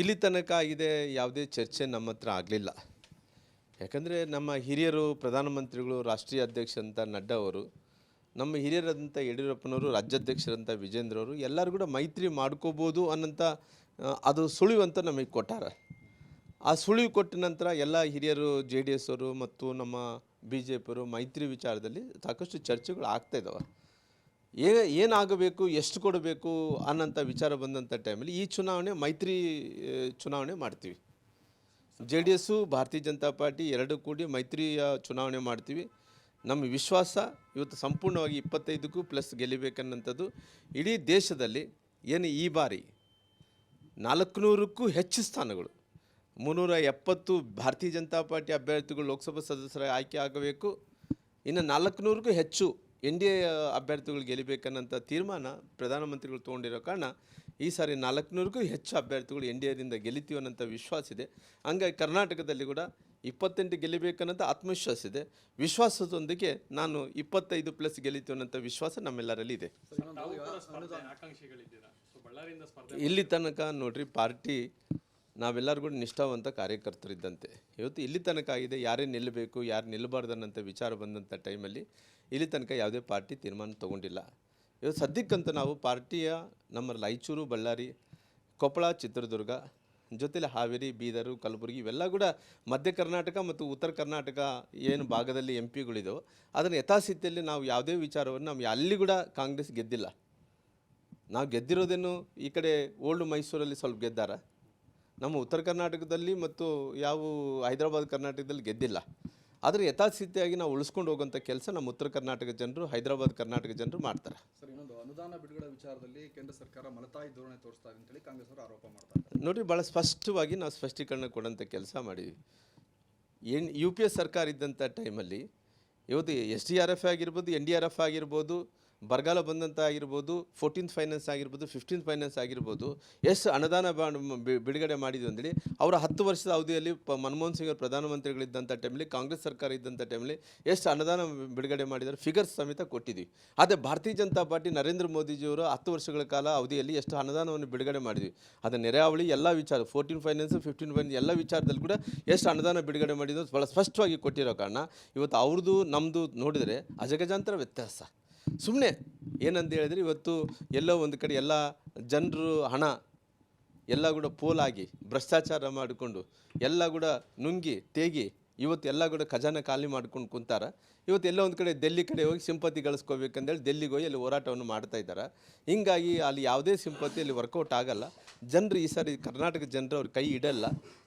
ಇಲ್ಲಿ ತನಕ ಆಗಿದೆ ಯಾವುದೇ ಚರ್ಚೆ ನಮ್ಮ ಹತ್ರ ಆಗಲಿಲ್ಲ. ಯಾಕಂದರೆ ನಮ್ಮ ಹಿರಿಯರು, ಪ್ರಧಾನಮಂತ್ರಿಗಳು, ರಾಷ್ಟ್ರೀಯ ಅಧ್ಯಕ್ಷ ಅಂತ ನಡ್ಡಾ ಅವರು, ನಮ್ಮ ಹಿರಿಯರಾದಂಥ ಯಡಿಯೂರಪ್ಪನವರು ರಾಜ್ಯಾಧ್ಯಕ್ಷರಂಥ ವಿಜೇಂದ್ರ ಅವರು ಎಲ್ಲರೂ ಕೂಡ ಮೈತ್ರಿ ಮಾಡ್ಕೋಬೋದು ಅನ್ನೋಂಥ ಅದು ಸುಳಿವು ಅಂತ ನಮಗೆ ಕೊಟ್ಟಾರ. ಆ ಸುಳಿವು ಕೊಟ್ಟ ನಂತರ ಎಲ್ಲ ಹಿರಿಯರು, ಜೆ ಡಿ ಎಸ್ ಅವರು ಮತ್ತು ನಮ್ಮ ಬಿ ಜೆ ಪಿಯವರು ಮೈತ್ರಿ ವಿಚಾರದಲ್ಲಿ ಸಾಕಷ್ಟು ಚರ್ಚೆಗಳು ಆಗ್ತಾ ಇದ್ದಾವೆ ಏ, ಏನಾಗಬೇಕು, ಎಷ್ಟು ಕೊಡಬೇಕು ಅನ್ನೋಂಥ ವಿಚಾರ ಬಂದಂಥ ಟೈಮಲ್ಲಿ ಈ ಚುನಾವಣೆ, ಮೈತ್ರಿ ಚುನಾವಣೆ ಮಾಡ್ತೀವಿ. ಜೆ ಡಿ ಎಸ್ಸು, ಭಾರತೀಯ ಜನತಾ ಪಾರ್ಟಿ ಎರಡು ಕೂಡಿ ಮೈತ್ರಿಯ ಚುನಾವಣೆ ಮಾಡ್ತೀವಿ. ನಮ್ಮ ವಿಶ್ವಾಸ ಇವತ್ತು ಸಂಪೂರ್ಣವಾಗಿ ಇಪ್ಪತ್ತೈದಕ್ಕೂ ಪ್ಲಸ್ ಗೆಲ್ಲಬೇಕನ್ನಂಥದ್ದು ಇಡೀ ದೇಶದಲ್ಲಿ ಏನು ಈ ಬಾರಿ ನಾಲ್ಕುನೂರಕ್ಕೂ ಹೆಚ್ಚು ಸ್ಥಾನಗಳು ಮುನ್ನೂರ ಎಪ್ಪತ್ತು ಭಾರತೀಯ ಜನತಾ ಪಾರ್ಟಿ ಅಭ್ಯರ್ಥಿಗಳು ಲೋಕಸಭಾ ಸದಸ್ಯರ ಆಯ್ಕೆ ಆಗಬೇಕು, ಇನ್ನು ನಾಲ್ಕುನೂರಕ್ಕೂ ಹೆಚ್ಚು ಎನ್ ಡಿ ಎ ಅಭ್ಯರ್ಥಿಗಳು ಗೆಲ್ಲಬೇಕನ್ನಂಥ ತೀರ್ಮಾನ ಪ್ರಧಾನಮಂತ್ರಿಗಳು ತೊಗೊಂಡಿರೋ ಕಾರಣ ಈ ಸಾರಿ ನಾಲ್ಕುನೂರಕ್ಕೂ ಹೆಚ್ಚು ಅಭ್ಯರ್ಥಿಗಳು ಎನ್ ಡಿ ಎದಿಂದ ಗೆಲ್ಲಿತೀವಿ ಅನ್ನೋಂಥ ವಿಶ್ವಾಸ ಇದೆ. ಹಂಗಾಗಿ ಕರ್ನಾಟಕದಲ್ಲಿ ಕೂಡ ಇಪ್ಪತ್ತೆಂಟು ಗೆಲ್ಲಬೇಕನ್ನೋಂಥ ಆತ್ಮವಿಶ್ವಾಸ ಇದೆ. ವಿಶ್ವಾಸದೊಂದಿಗೆ ನಾನು ಇಪ್ಪತ್ತೈದು ಪ್ಲಸ್ ಗೆಲ್ಲಿತೀವಿ ಅನ್ನೋಂಥ ವಿಶ್ವಾಸ ನಮ್ಮೆಲ್ಲರಲ್ಲಿ ಇದೆ. ಇಲ್ಲಿ ತನಕ ನೋಡ್ರಿ ಪಾರ್ಟಿ ನಾವೆಲ್ಲರೂ ಕೂಡ ನಿಷ್ಠಾವಂತ ಕಾರ್ಯಕರ್ತರಿದ್ದಂತೆ. ಇವತ್ತು ಇಲ್ಲಿ ತನಕ ಆಗಿದೆ, ಯಾರೇ ನಿಲ್ಲಬೇಕು, ಯಾರು ನಿಲ್ಲಬಾರ್ದು ಅನ್ನೋಂಥ ವಿಚಾರ ಬಂದಂಥ ಟೈಮಲ್ಲಿ ಇಲ್ಲಿ ತನಕ ಯಾವುದೇ ಪಾರ್ಟಿ ತೀರ್ಮಾನ ತೊಗೊಂಡಿಲ್ಲ. ಇವತ್ತು ಸದ್ಯಕ್ಕಂತೂ ನಾವು ಪಾರ್ಟಿಯ ನಮ್ಮ ರಾಯಚೂರು, ಬಳ್ಳಾರಿ, ಕೊಪ್ಪಳ, ಚಿತ್ರದುರ್ಗ, ಜೊತೆಲಿ ಹಾವೇರಿ, ಬೀದರು, ಕಲಬುರಗಿ ಇವೆಲ್ಲ ಕೂಡ ಮಧ್ಯ ಕರ್ನಾಟಕ ಮತ್ತು ಉತ್ತರ ಕರ್ನಾಟಕ ಏನು ಭಾಗದಲ್ಲಿ ಎಂ ಪಿಗಳಿದೆಯೋ ಅದನ್ನು ಯಥಾಸ್ಥಿತಿಯಲ್ಲಿ ನಾವು ಯಾವುದೇ ವಿಚಾರವನ್ನು ನಾವು ಅಲ್ಲಿ ಕೂಡ ಕಾಂಗ್ರೆಸ್ ಗೆದ್ದಿಲ್ಲ. ನಾವು ಗೆದ್ದಿರೋದೇನು ಈ ಕಡೆ ಓಲ್ಡ್ ಮೈಸೂರಲ್ಲಿ ಸ್ವಲ್ಪ ಗೆದ್ದಾರ? ನಮ್ಮ ಉತ್ತರ ಕರ್ನಾಟಕದಲ್ಲಿ ಮತ್ತು ಯಾವ ಹೈದರಾಬಾದ್ ಕರ್ನಾಟಕದಲ್ಲಿ ಗೆದ್ದಿಲ್ಲ. ಆದರೆ ಯಥಾಸ್ಥಿತಿಯಾಗಿ ನಾವು ಉಳಿಸ್ಕೊಂಡು ಹೋಗುವಂಥ ಕೆಲಸ ನಮ್ಮ ಉತ್ತರ ಕರ್ನಾಟಕ ಜನರು ಹೈದರಾಬಾದ್ ಕರ್ನಾಟಕ ಜನರು ಮಾಡ್ತಾರೆ. ಸರ್ ಇನ್ನೊಂದು ಅನುದಾನ ಬಿಡುಗಡೆ ವಿಚಾರದಲ್ಲಿ ಕೇಂದ್ರ ಸರ್ಕಾರ ಮಲತಾಯಿ ಧೋರಣೆ ತೋರಿಸ್ತಾ ಇದೆ ಅಂತೇಳಿ ಕಾಂಗ್ರೆಸ್ ಅವರು ಆರೋಪ ಮಾಡ್ತಾರೆ. ನೋಡಿ ಭಾಳ ಸ್ಪಷ್ಟವಾಗಿ ನಾವು ಸ್ಪಷ್ಟೀಕರಣ ಕೊಡೋಂಥ ಕೆಲಸ ಮಾಡಿದ್ವಿ. ಏನು ಯು ಪಿ ಎಸ್ ಸರ್ಕಾರ ಇದ್ದಂಥ ಟೈಮಲ್ಲಿ ಇವತ್ತು ಎಸ್ ಡಿ ಆರ್ ಎಫ್ ಆಗಿರ್ಬೋದು ಎನ್ ಡಿ ಆರ್ ಎಫ್ ಆಗಿರ್ಬೋದು ಬರಗಾಲ ಬಂದಂಥ ಆಗಿರ್ಬೋದು ಫೋರ್ಟೀನ್ತ್ ಫೈನಾನ್ಸ್ ಆಗಿರ್ಬೋದು ಫಿಫ್ಟೀನ್ತ್ ಫೈನಾನ್ಸ್ ಆಗಿರ್ಬೋದು ಎಷ್ಟು ಅನುದಾನ ಬಾಂಡ್ ಬಿಡುಗಡೆ ಮಾಡಿದ್ವಿ ಅಂತೇಳಿ ಅವರ ಹತ್ತು ವರ್ಷದ ಅವಧಿಯಲ್ಲಿ ಪ, ಮನಮೋಹನ್ ಸಿಂಗ್ ಅವರು ಪ್ರಧಾನಮಂತ್ರಿಗಳಿದ್ದಂಥ ಟೈಮಲ್ಲಿ ಕಾಂಗ್ರೆಸ್ ಸರ್ಕಾರ ಇದ್ದಂಥ ಟೈಮಲ್ಲಿ ಎಷ್ಟು ಅನುದಾನ ಬಿಡುಗಡೆ ಮಾಡಿದ್ದಾರೆ ಫಿಗರ್ಸ್ ಸಮೇತ ಕೊಟ್ಟಿದ್ವಿ. ಆದರೆ ಭಾರತೀಯ ಜನತಾ ಪಾರ್ಟಿ ನರೇಂದ್ರ ಮೋದಿಜಿಯವರು ಹತ್ತು ವರ್ಷಗಳ ಕಾಲ ಅವಧಿಯಲ್ಲಿ ಎಷ್ಟು ಅನುದಾನವನ್ನು ಬಿಡುಗಡೆ ಮಾಡಿದ್ವಿ. ಅದು ನೆರೆಹಾವಳಿ ಎಲ್ಲ ವಿಚಾರ ಫೋರ್ಟೀನ್ ಫೈನಾನ್ಸ್ ಫಿಫ್ಟೀನ್ ಫೈನಾನ್ಸ್ ಎಲ್ಲ ವಿಚಾರದಲ್ಲಿ ಕೂಡ ಎಷ್ಟು ಅನುದಾನ ಬಿಡುಗಡೆ ಮಾಡಿದ್ದು ಭಾಳ ಸ್ಪಷ್ಟವಾಗಿ ಕೊಟ್ಟಿರೋ ಕಾರಣ, ಇವತ್ತು ಅವ್ರದ್ದು ನಮ್ಮದು ನೋಡಿದರೆ ಅಜಗಜಾಂತರ ವ್ಯತ್ಯಾಸ. ಸುಮ್ಮನೆ ಏನಂತ ಹೇಳಿದ್ರೆ ಇವತ್ತು ಎಲ್ಲೋ ಒಂದು ಕಡೆ ಎಲ್ಲ ಜನರು ಹಣ ಎಲ್ಲ ಕೂಡ ಪೋಲಾಗಿ ಭ್ರಷ್ಟಾಚಾರ ಮಾಡಿಕೊಂಡು ಎಲ್ಲ ಕೂಡ ನುಂಗಿ ತೇಗಿ ಇವತ್ತು ಎಲ್ಲ ಕೂಡ ಖಜಾನೆ ಖಾಲಿ ಮಾಡ್ಕೊಂಡು ಕುಂತಾರ. ಇವತ್ತು ಎಲ್ಲ ಒಂದು ಕಡೆ ದೆಲ್ಲಿ ಕಡೆ ಹೋಗಿ ಸಿಂಪತಿ ಗಳಿಸ್ಕೋಬೇಕಂದೇಳಿ ದೆಲ್ಲಿಗೆ ಹೋಗಿ ಅಲ್ಲಿ ಹೋರಾಟವನ್ನು ಮಾಡ್ತಾ ಇದ್ದಾರೆ. ಹಿಂಗಾಗಿ ಅಲ್ಲಿ ಯಾವುದೇ ಸಿಂಪತಿ ಅಲ್ಲಿ ವರ್ಕೌಟ್ ಆಗಲ್ಲ. ಜನರು ಈ ಸಾರಿ ಕರ್ನಾಟಕ ಜನರು ಅವ್ರ ಕೈ ಇಡಲ್ಲ.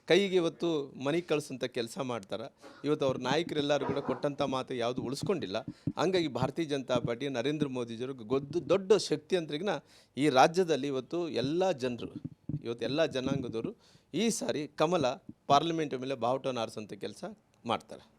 ಕೈಗೆ ಇವತ್ತು ಮನೆ ಕಳಿಸೋಂಥ ಕೆಲಸ ಮಾಡ್ತಾರೆ. ಇವತ್ತು ಅವ್ರ ನಾಯಕರೆಲ್ಲರೂ ಕೂಡ ಕೊಟ್ಟಂಥ ಮಾತು ಯಾವುದು ಉಳಿಸ್ಕೊಂಡಿಲ್ಲ. ಹಂಗಾಗಿ ಭಾರತೀಯ ಜನತಾ ಪಾರ್ಟಿ, ನರೇಂದ್ರ ಮೋದಿಜಿಯವರು ಗೊದ್ದು ದೊಡ್ಡ ಶಕ್ತಿಯಂತ್ರಿಗಿನ ಈ ರಾಜ್ಯದಲ್ಲಿ ಇವತ್ತು ಎಲ್ಲ ಜನರು, ಇವತ್ತು ಎಲ್ಲ ಜನಾಂಗದವರು ಈ ಸಾರಿ ಕಮಲ ಪಾರ್ಲಿಮೆಂಟ್ ಮೇಲೆ ಬಾವುಟ ಆರಿಸೋಂಥ ಕೆಲಸ ಮಾಡ್ತಾರೆ.